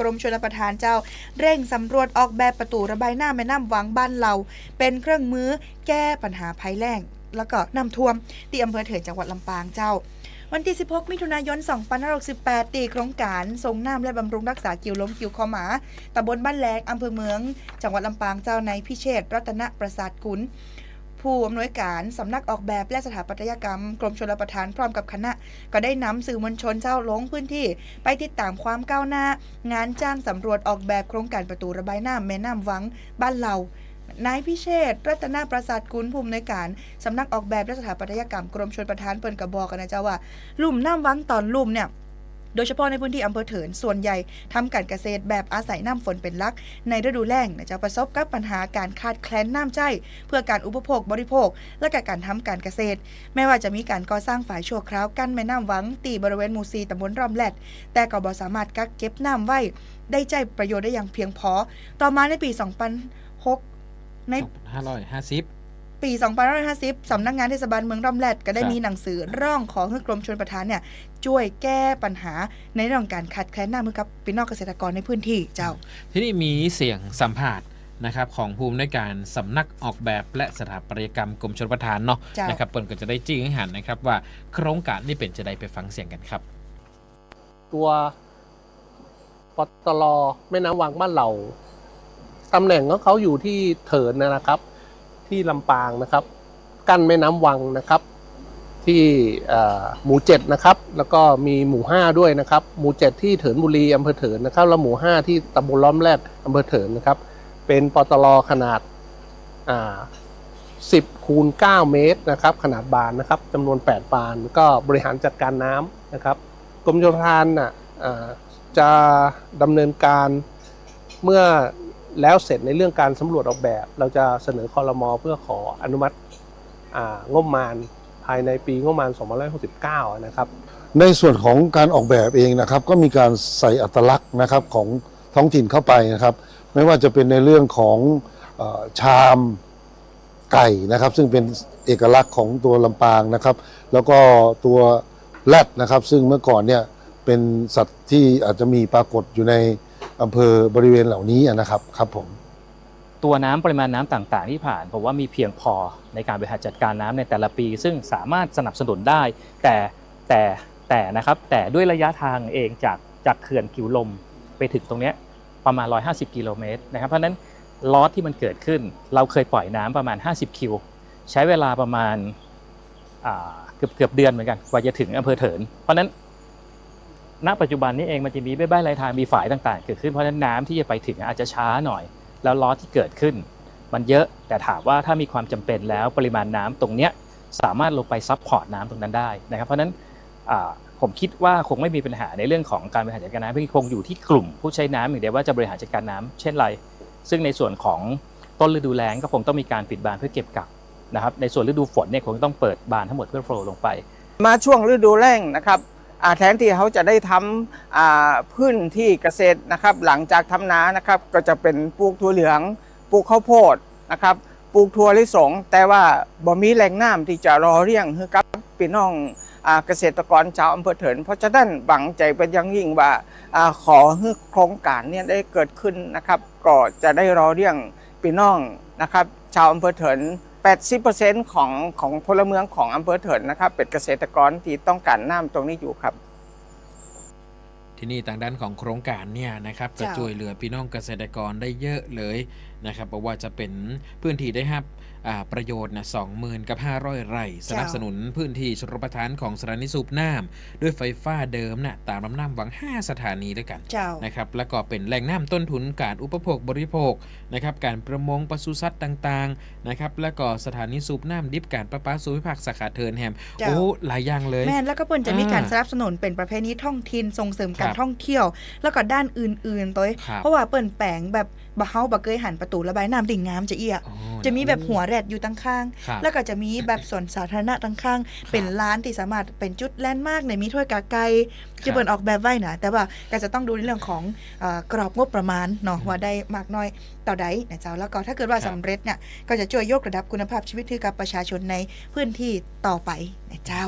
กรมชลประทานเจ้า เร่งสำรวจออกแบบประตูระบายน้ำแม่น้ำวังบ้านเรา เป็นเครื่องมือแก้ปัญหาภัยแล้ง แล้วก็น้ำท่วม ที่อำเภอเถินจังหวัดลำปางเจ้า วันที่ 16 มิถุนายน 2568 ตีโครงการทรงน้ำและบำรุงรักษากิวล้มกิวคอหมาตำบลบ้านแหลงอำเภอเมือง จังหวัดลำปางเจ้าในพิเชษรัตนประสาทกุล ผู้อำนวยการสำนักออกแบบและสถาปัตยกรรม กรมชลประทานพร้อมกับคณะ ก็ได้นำสื่อมวลชนเจ้าลงพื้นที่ ไปติดตามความก้าวหน้า งานจ้างสำรวจออกแบบโครงการประตูระบายน้ำแม่น้ำวัง บ้านเรานายพิเชษรัตนประสาทกุลผู้อำนวยการสำนักออกแบบและสถาปัตยกรรมกรมชลประทานเปิ่นกระบอกกันนะเจ้าว่า ลุ่มน้ำวังตอนลุ่มเนี่ย โดยเฉพาะในพื้นที่อำเภอเถินส่วนใหญ่ทำการเกษตรแบบอาศัยน้ำฝนเป็นหลัก ในฤดูแล้งจะประสบกับปัญหาการขาดแคลนน้ำใจ เพื่อการอุปโภคบริโภค และกการทำการเกษตร แม้ว่าจะมีการก่อสร้างฝายชั่วคราวกั้นแม่น้ำวัง ตีบริเวณหมู่ซีตำบลร่อมแลดแต่ก็บ่สามารถกักเก็บน้ำไว้ ได้ใจประโยชน์ได้อย่างเพียงพอ ต่อมาในปี 2006ใน2,550 ปี2550 สำนักงานเทศบาลเมืองร่อมแรดก็ได้ครับมีหนังสือร้องขอให้กรมชลประทานเนี่ยช่วยแก้ปัญหาในเรื่องการขาดแคลนน้ำมือกับพี่น้องเกษตรกรในพื้นที่เจ้า ที่นี่มีเสียงสัมภาษณ์นะครับของภูมิในการสำนักออกแบบและสถาปัตยกรรมกรมชลประทานเนาะเจ้านนะครับเปิ่นก็จะได้จี้ให้หันนะครับว่าโครงการนี่เป็นจะได้ไปฟังเสียงกันครับ ตัวปตลแม่น้ำวังบ้านเราตำแหน่งของเขาอยู่ที่เถินนะครับ ที่ลำปางนะครับ กั้นแม่น้ำวังนะครับ ที่หมู่เจ็ดนะครับ แล้วก็มีหมู่ห้าด้วยนะครับ หมู่เจ็ดที่เถินบุรีอำเภอเถินนะครับแล้วหมู่ห้าที่ตำบลล้อมแรดอำเภอเถินนะครับ เป็นปตลขนาด10คูณ9เมตรนะครับ ขนาดบานนะครับจำนวน8บานก็บริหารจัดการน้ำนะครับกรมชลประทานน่ะอ่าจะดำเนินการเมื่อ แล้วเสร็จในเรื่องการสำรวจออกแบบ เราจะเสนอคอรมอเพื่อขออนุมัติงบประมาณภายในปีงบประมาณ 2569 นะครับ ในส่วนของการออกแบบเองนะครับ ก็มีการใส่อัตลักษณ์นะครับของท้องถิ่นเข้าไปนะครับ ไม่ว่าจะเป็นในเรื่องของอชามไก่นะครับ ซึ่งเป็นเอกลักษณ์ของตัวลำปางนะครับ แล้วก็ตัวแรดนะครับ ซึ่งเมื่อก่อนเนี่ยเป็นสัตว์ที่อาจจะมีปรากฏอยู่ใน อำเภอบริเวณเหล่านี้นะครับครับผม ตัวน้ำปริมาณน้ำต่างๆ ที่ผ่านผมว่ามีเพียงพอในการบริหารจัดการน้ำในแต่ละปี ซึ่งสามารถสนับสนุนได้ แต่แต่แต่นะครับแต่ด้วยระยะทางเองจากจากเขื่อนกิวลมไปถึงตรงเนี้ยประมาณ 150 กิโลเมตรนะครับ เพราะฉะนั้นลอสที่มันเกิดขึ้น เราเคยปล่อยน้ำประมาณ 50 คิว ใช้เวลาประมาณอ่าเกือบเกือบเดือนเหมือนกันกว่าจะถึงอำเภอเถิน เพราะฉะนั้น ณปัจจุบันนี้เองมันจะมีใบ้ใบลายทางมีฝายต่างๆ เกิดขึ้นเพราะฉะนั้นน้ำที่จะไปถึงอาจจะช้าหน่อย แล้วล้อที่เกิดขึ้น มันเยอะแต่ถามว่าถ้ามีความจำเป็นแล้วปริมาณน้ำตรงเนี้ยสามารถลงไปซับพอร์ตน้ำตรงนั้นได้นะครับเพราะฉะนั้นผมคิดว่าคงไม่มีปัญหาในเรื่องของการบริหารจัดการน้ำที่คงอยู่ที่กลุ่มผู้ใช้น้ำอย่างเดียวว่าจะบริหารจัดการน้ำเช่นไร ซึ่งในส่วนของต้นฤดูแล้งก็คงต้องมีการปิดบานเพื่อเก็บกักนะครับในส่วนฤดูฝนเนี่ยคงต้องเปิดบานทั้งหมดเพื่อโฟล์ลงไป มาช่วงฤดูแล้งนะครับ แทนที่เขาจะได้ทำพื้นที่เกษตรนะครับ หลังจากทำนานะครับ ก็จะเป็นปลูกถั่วเหลืองปลูกข้าวโพดนะครับปลูกถั่วลิสง แต่ว่าบ่มีแหล่งน้ำที่จะรอเลี้ยงให้กับพี่น้องเกษตรกรชาวอำเภอเถิน เพราะฉะนั้นหวังใจเป็นอยังยิ่งว่าอขอให้โครงการเนี้ได้เกิดขึ้นนะครับ ก็จะได้รอเลี้ยงพี่น้องนะครับ ชาวอำเภอเถิน 80%ของของพลเมืองของอำเภอเถินนะครับเป็นเกษตรกรที่ต้องการน้ำตรงนี้อยู่ครับ ที่นี่ทางด้านของโครงการเนี่ยนะครับจะเจ้าช่วยเหลือพี่น้องเกษตรกรได้เยอะเลยนะครับเพราะว่าจะเป็นพื้นที่ได้รับอ่าประโยชน์นะสองหมื่นกับห้าร้อยไร่ สนับสนุนพื้นที่ชลประทานของสถานีสูบน้ำด้วยไฟฟ้าเดิมนะ่ะตามลำน้ำวัง 5 สถานีด้วยกันเจ้านะครับแล้วก็เป็นแหล่งน้ำต้นทุนการอุปโภคบริโภคนะครับการประมงปศุสัตว์ต่างๆนะครับแล้วก็สถานีสูบน้ำดิบการประปาสูบพิพากษ์สาขาเทินแฮมเจ้าโอ้หลายอย่างเลยแม่นแล้วก็เปิ้นจะมีการอ่าสนับสนุนเป็นประเพณีท่องถิ่นส่งเสริมการครับท่องเที่ยว แล้วก็ด้านอื่นๆตัวครับเพราะว่าเปิ้นแปลงแบบบะเฮาบะเกยหันประตูระบายน้ำติ่งงามจะเอียอ๋อจะมีแบบหัวแรดอยู่ตั้งข้างครับแล้วก็จะมีแบบสวนสาธารณะตั้งข้าง เป็นร้านที่สามารถเป็นจุดแลนด์มาร์กในมีถ้วยกาไก่จะเปิดออกแบบไว้นะแต่ว่าก็จะต้องดูในเรื่องของเออกรอบงบประมาณเนาะว่าได้มากน้อยต่อใดนะเจ้าแล้วก็ถ้าเกิดว่าครับสำเร็จเนี่ยก็จะช่วยยกระดับคุณภาพชีวิตให้กับประชาชนในพื้นที่ต่อไปนะเจ้า